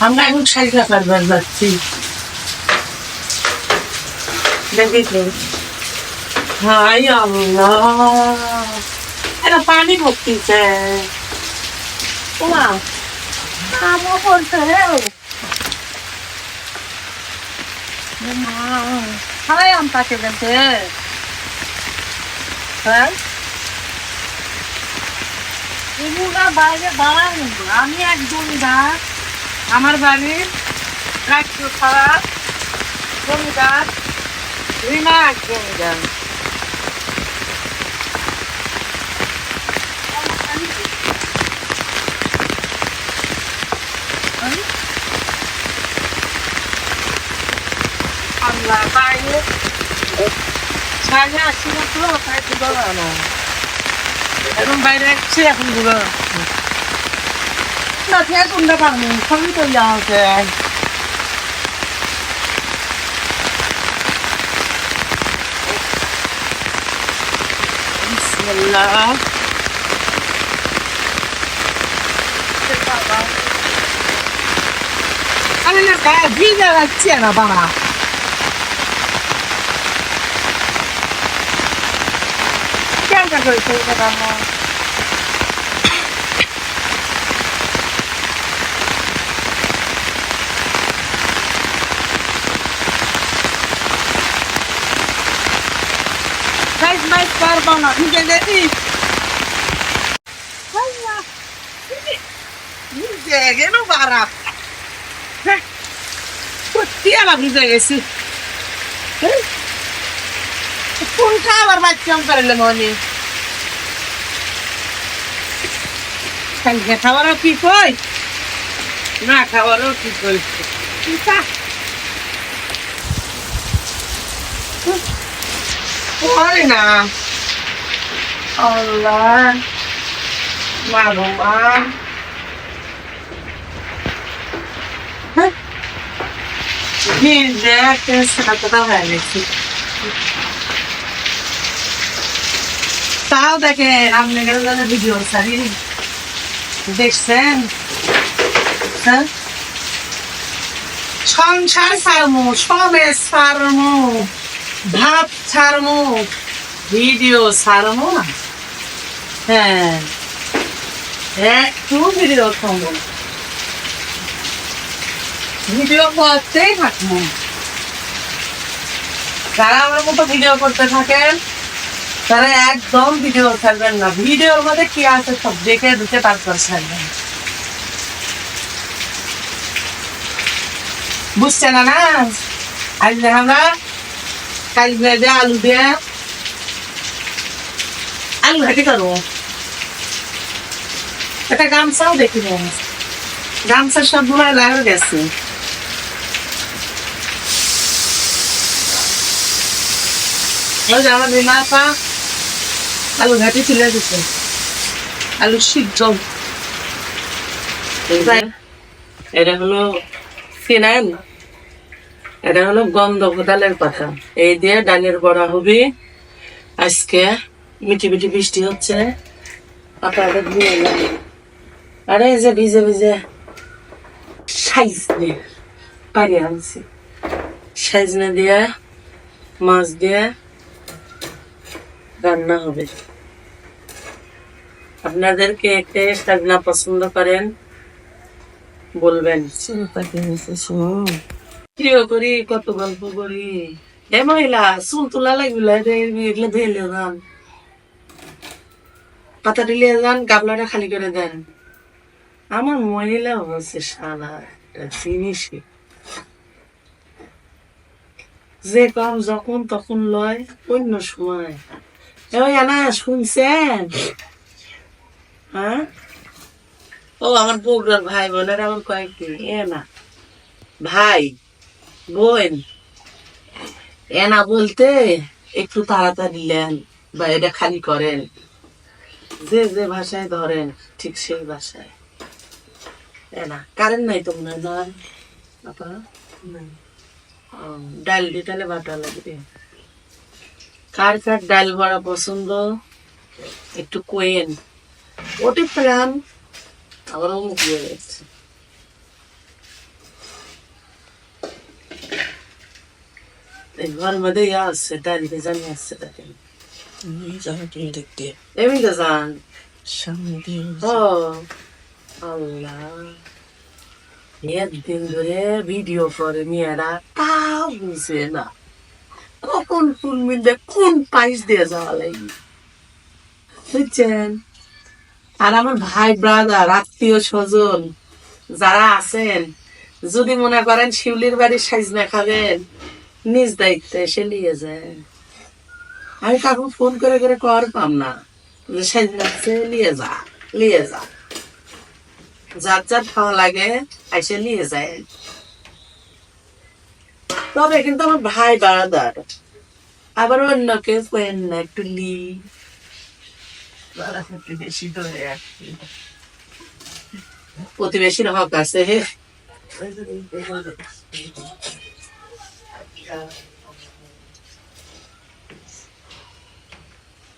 আমরা এখন শাড়িটা কাটবার যাচ্ছি দেখি তো হাই আল্লাহ এটা পানি হাই আম হ্যাঁ? বাইরে দাঁড়ান আমি এক জমিদার আমার বাড়ির রাষ্ট্র খারাপ জমিদার রিনা এক জমিদার। আল্লাহ বাইরে সাড়ে আশি বছর তাই দুটো না এখন বাইরে আসছে, এখন দুটো না ঠিক আছে তোমরা পারব সবই তো যাওয়া আছে বিসমিল্লাহ আরে না গায়ে ভিজে যাচ্ছে না বাবা কেন করেছে এটা Guys, mais barba na vida dele. Olha. নিজে গেল বারা সত্যি আমার বুঝে গেছি কোন খাবার বাচ্চাম করলে মনে কালকে খাবারও কি কই না খাবারও কি কই পরে না আল্লাহ মা গো মা দেখ সাতটা হয়ে গেছি তাও দেখে আপনি গেলে ভিডিও সারি দেখছেন হ্যাঁ সংসার ছাড়মু সবে ছাড়মু ভাত ছাড়মু, ভিডিও ছাড়মু। না হ্যাঁ একটু ভিডিও খাব ভিডিও করতেই থাকব যারা আমার মতো ভিডিও করতে থাকেন, তারা একদম ভিডিও ছাড়বেন না। ভিডিওর মধ্যে কি আছে সব দেখে দিতে তারপর ছাড়বেন। বুঝছে না না? আজ আমরা কাল দিয়ে আলু দিয়ে আলু ঘাটি করব একটা গামছাও দেখি গামছা সব গুলাই লাগে গেছে। ওই যে আমার রিমা আপা আলু ঘাটি তুলে দিচ্ছে আলু সিদ্ধ। এটা হলো ফিনাইল এটা হলো গন্ধ কোদালের পাতা এই দিয়ে ডালের বড়া হবে। আজকে মিটি মিটি বৃষ্টি হচ্ছে। আপনাদের ধুয়ে যাবে আরে এই যে ভিজে ভিজে সাইজনে পারি আনছি। সাইজনে দিয়ে মাছ দিয়ে রান্না হবে। আপনাদের কে কে সাজনা পছন্দ করেন বলবেন। প্রিয় করি, কত গল্প করি? এ মহিলা তোলা যান। পাতা যান, গাবলাটা খালি করে দেন। আমার মহিলা হচ্ছে জিনিসই। যে কম যখন তখন লয়, অন্য সময়। ওই আনা, শুনছেন? হ্যাঁ? ও, আমার বগুড়ার ভাই বোনের, আমার কয়েকদিন এ না। ভাই। বোন এনা বলতে একটু তাড়াতাড়ি নেন বা এটা খালি করেন। যে যে ভাষায় ধরেন ঠিক সেই ভাষায়। এনা কারেন্ট নাই তো মনে হয় আপা ডাল তাহলে বাটা লাগবে। কার কার ডাল বড়া পছন্দ? একটু কোয়েন ওটি প্রাণ আমারও মুখ হয়ে যাচ্ছে। এই মধ্যে ইয়া আছে ডায়েরিতে জানি আছে দেখেন। তুমি দেখতে এমনি তো সামনে দিয়ে ও আল্লাহ। একদিন ধরে ভিডিও করে মেয়েরা তাও বুঝে না। কখন কোন মিলতে কোন পাইস দিয়ে যাওয়া বুঝছেন? আর আমার ভাই ব্রাদার আত্মীয় স্বজন যারা আছেন যদি মনে করেন শিউলির বাড়ির সাইজ না খাবেন নিজ দায়িত্বে এসে নিয়ে যায়। আমি কাকু ফোন করে করে কর পাম না। যে সাইজনা আছে নিয়ে যা নিয়ে যা। যার যার খাওয়া লাগে এসে নিয়ে যায়। তবে কিন্তু আমার ভাই বারাদার। আবার অন্য কেউ কেন না, একটু লি। বেশি ধরে প্রতিবেশীর হক আছে, হে।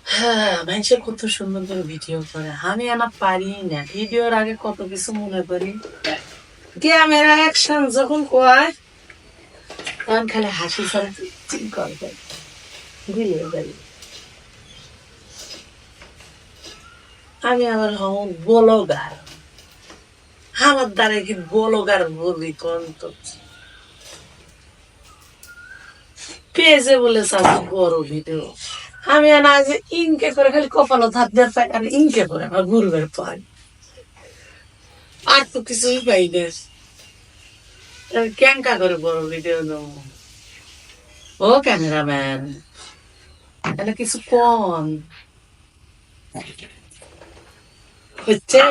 হ্যাঁ কত সুন্দর ভিডিও করে। আমি আনা পারি না। ভিডিওর আগে কত কিছু মনে করি। ক্যামেরা অ্যাকশন যখন কয়, তখন খালি হাসি আমি আবার হম বলগার। আমার দ্বারা কি বলগার বলি কন্ত পেয়েছে বলে বড় ভিডিও। আমি না যে ইনকে করে খালি কপালো ধাপ দেওয়ার পাই আর ইনকে করে আমার গুরুবের পাই আর তো কিছুই পাই না ক্যাঙ্কা করে বড় ভিডিও দেবো ও ক্যামেরাম্যান এটা কিছু কম হচ্ছে?